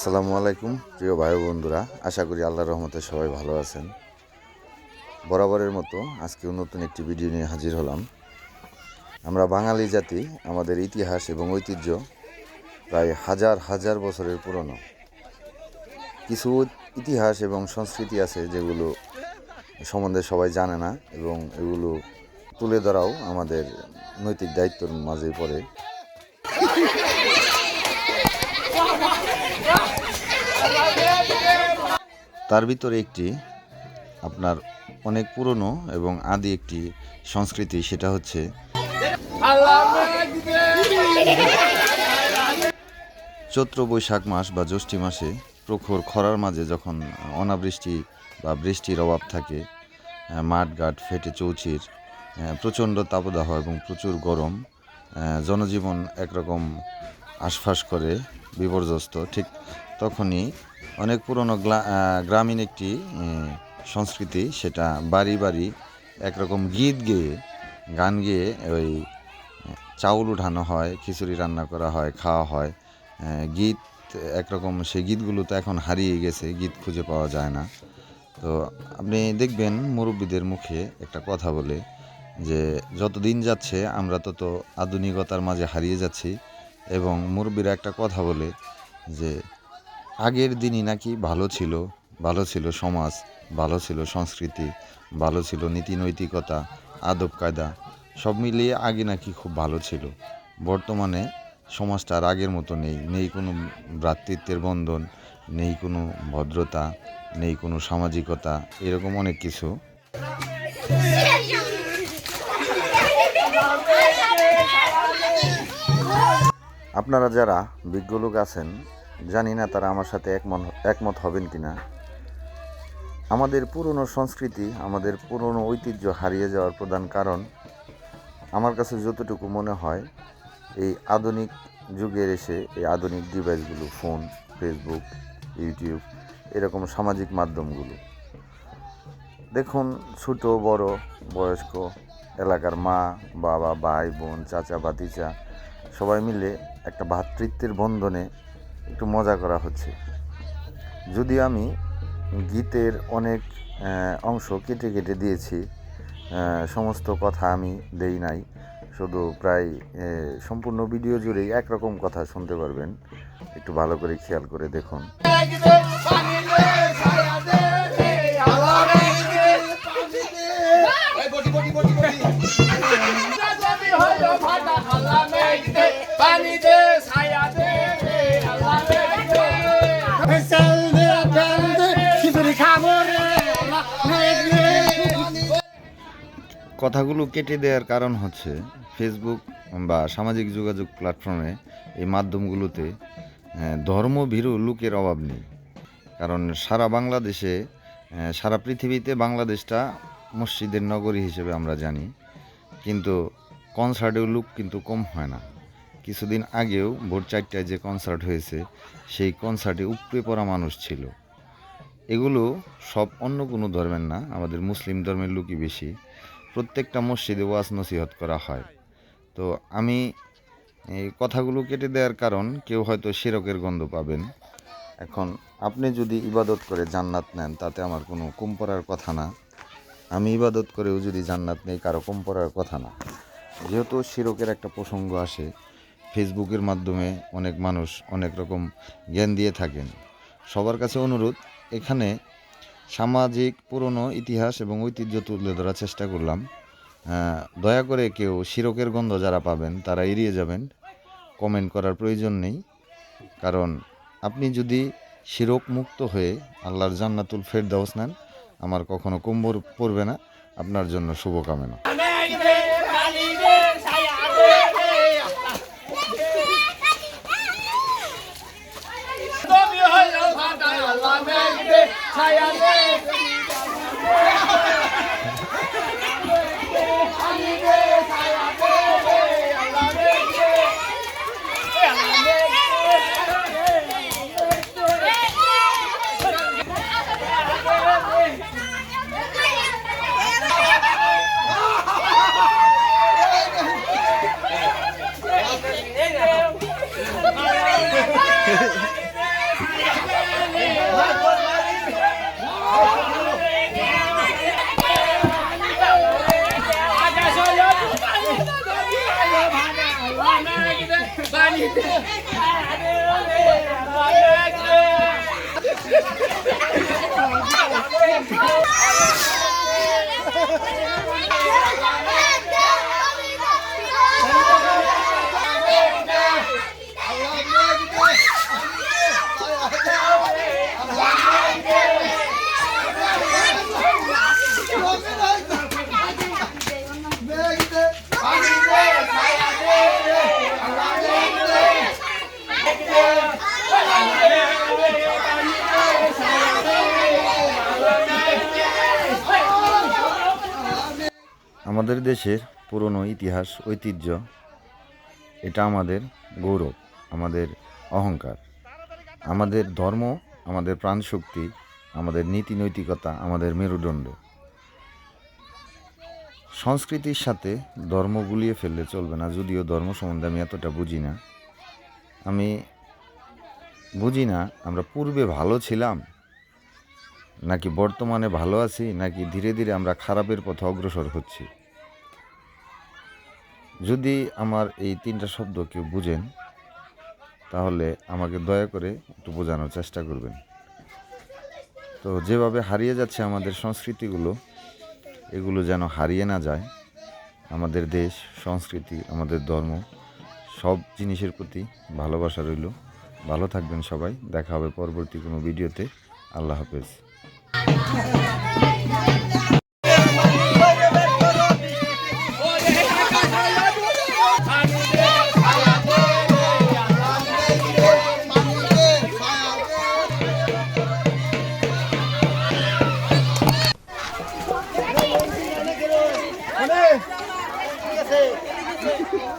আসসালামু আলাইকুম, প্রিয় ভাই বন্ধুরা। আশা করি আল্লাহ রহমতে সবাই ভালো আছেন। বরাবরের মতো আজকেও নতুন একটি ভিডিও নিয়ে হাজির হলাম। আমরা বাঙালি জাতি, আমাদের ইতিহাস এবং ঐতিহ্য প্রায় হাজার হাজার বছরের পুরনো। কিছু ইতিহাস এবং সংস্কৃতি আছে যেগুলো সম্বন্ধে সবাই জানে না এবং এগুলো তুলে ধরাও আমাদের নৈতিক দায়িত্বর মাঝে পড়ে। তার ভিতরে একটি আপনার অনেক পুরনো এবং আদি একটি সংস্কৃতি, সেটা হচ্ছে চৈত্র বৈশাখ মাস বা জ্যৈষ্ঠী মাসে প্রখর খরার মাঝে যখন অনাবৃষ্টি বা বৃষ্টির অভাব থাকে মাঠঘাট, ফেটে চৌচির প্রচণ্ড তাপদাহ এবং প্রচুর গরম জনজীবন একরকম আশফাস করে বিপর্যস্ত, ঠিক তখনই অনেক পুরনো গ্রামীণ একটি সংস্কৃতি, সেটা বাড়ি বাড়ি একরকম গীত গেয়ে, গান গেয়ে ওই, চাউল উঠানো হয়, খিচুড়ি রান্না করা হয়, খাওয়া হয়। গীত একরকম, সেই গীতগুলো তো এখন হারিয়ে গেছে, গীত খুঁজে পাওয়া যায় না। তো আপনি দেখবেন মুরব্বীদের মুখে একটা কথা বলে যে যত দিন যাচ্ছে আমরা তত আধুনিকতার মাঝে হারিয়ে যাচ্ছি। এবং মুরব্বীরা একটা কথা বলে যে, আগের দিনই নাকি ভালো ছিল ভালো ছিল সমাজ, ভালো ছিল সংস্কৃতি, ভালো ছিল নীতি নৈতিকতা, আদব কায়দা, সব মিলিয়ে আগে নাকি খুব ভালো ছিল। বর্তমানে সমাজটা আর আগের মতো নেই নেই কোনো ভ্রাতৃত্বের বন্ধন, নেই কোনো ভদ্রতা, নেই কোনো সামাজিকতা, এরকম অনেক কিছু। আপনারা যারা বিজ্ঞ লোক আছেন, জানি না তারা আমার সাথে একমত একমত হবেন কি না আমাদের পুরনো সংস্কৃতি, আমাদের পুরনো ঐতিহ্য হারিয়ে যাওয়ার প্রধান কারণ, আমার কাছে যতটুকু মনে হয়, এই আধুনিক যুগের এসে এই আধুনিক ডিভাইসগুলো, ফোন, ফেসবুক, ইউটিউব, এরকম সামাজিক মাধ্যমগুলো। দেখুন, ছোট, বড়, বয়স্ক, এলাকার মা, বাবা, ভাই, বোন, চাচা বাতিচা সবাই মিলে একটা ভ্রাতৃত্বের বন্ধনে একটু মজা করা হচ্ছে। যদি আমি গীতের অনেক অংশ কেটে কেটে দিয়েছি সমস্ত কথা আমি দেই নাই, শুধু প্রায় সম্পূর্ণ ভিডিও জুড়েই একরকম কথা শুনতে পারবেন। একটু ভালো করে খেয়াল করে দেখুন। পানিতে ছায়া দে আল্লাহ ফেসাল দে আপেল দে খিচুড়ি খাব রে কথাগুলো কেটে দেওয়ার কারণ হচ্ছে ফেসবুক বা সামাজিক যোগাযোগ প্ল্যাটফর্মে এই মাধ্যমগুলোতে আহ, ধর্মভীরু লোকের অভাব নেই। কারণ সারা বাংলাদেশে সারা পৃথিবীতে বাংলাদেশটা মসজিদের নগরী হিসেবে আমরা জানি। কিন্তু কনসার্টেও লোক কিন্তু কম হয় না। কিছুদিন আগেও ভোর চারটায় যে কনসার্ট হয়েছে, সেই কনসার্টে উপড়ে পড়া মানুষ ছিল। এগুলো সব অন্য কোনো ধর্মের না, আমাদের মুসলিম ধর্মের লোকই বেশি। প্রত্যেকটা মসজিদে ওয়াজ নসিহত করা হয়। তো আমি এই কথাগুলো কেটে দেওয়ার কারণ কেউ হয়তো শিরকের গন্ধ পাবেন। এখন আপনি যদি ইবাদত করে জান্নাত নেন, তাতে আমার কোনো কম পড়ার কথা না। আমি ইবাদত করেও যদি জান্নাত নেই, কারও কম পড়ার কথা না। যেহেতু শিরকের একটা প্রসঙ্গ আসে ফেসবুকের মাধ্যমে অনেক মানুষ অনেক রকম জ্ঞান দিয়ে থাকেন। সবার কাছে অনুরোধ, এখানে সামাজিক পুরনো ইতিহাস এবং ঐতিহ্য তুলে ধরার চেষ্টা করলাম। দয়া করে কেউ শিরকের গন্ধ যারা পাবেন, তারা এড়িয়ে যাবেন। কমেন্ট করার প্রয়োজন নেই। কারণ আপনি যদি শিরক মুক্ত হয়ে আল্লাহর জান্নাতুল ফেরদাউস নেন, আমার কখনো কুম্ভর পড়বে না। আপনার জন্য শুভকামনা। Thank you. আমাদের দেশের পুরনো ইতিহাস, ঐতিহ্য, এটা আমাদের গৌরব, আমাদের অহংকার। আমাদের ধর্ম, আমাদের প্রাণশক্তি, আমাদের নীতি নৈতিকতা, আমাদের মেরুদণ্ড। সংস্কৃতির সাথে ধর্ম গুলিয়ে ফেললে চলবে না, যদিও ধর্ম সম্বন্ধে আমি এতটা বুঝি না। আমি বুঝি না, আমরা পূর্বে ভালো ছিলাম, নাকি বর্তমানে ভালো আছি, নাকি ধীরে ধীরে আমরা খারাপের পথে অগ্রসর হচ্ছি। যদি আমার এই তিনটা শব্দ কেউ বুঝেন, তাহলে আমাকে দয়া করে একটু বোঝানোর চেষ্টা করবেন। তো যেভাবে হারিয়ে যাচ্ছে আমাদের সংস্কৃতিগুলো, এগুলো যেন হারিয়ে না যায়, আমাদের দেশ, সংস্কৃতি, আমাদের ধর্ম, সব জিনিসের প্রতি ভালোবাসা রইল। ভালো থাকবেন সবাই, দেখা হবে পরবর্তী কোনো ভিডিওতে। আল্লাহ হাফেজ।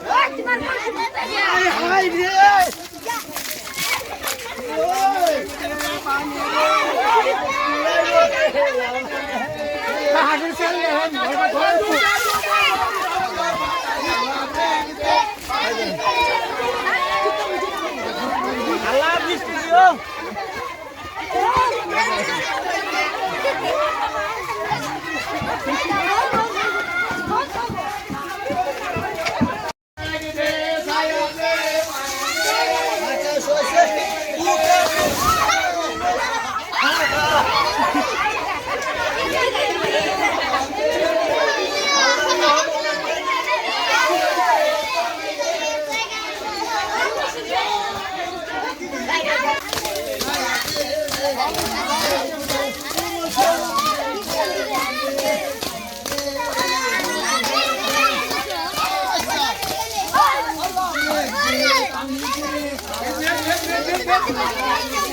哎，呀来！再见再。哎呀，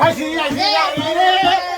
开心呀，呀，来来来。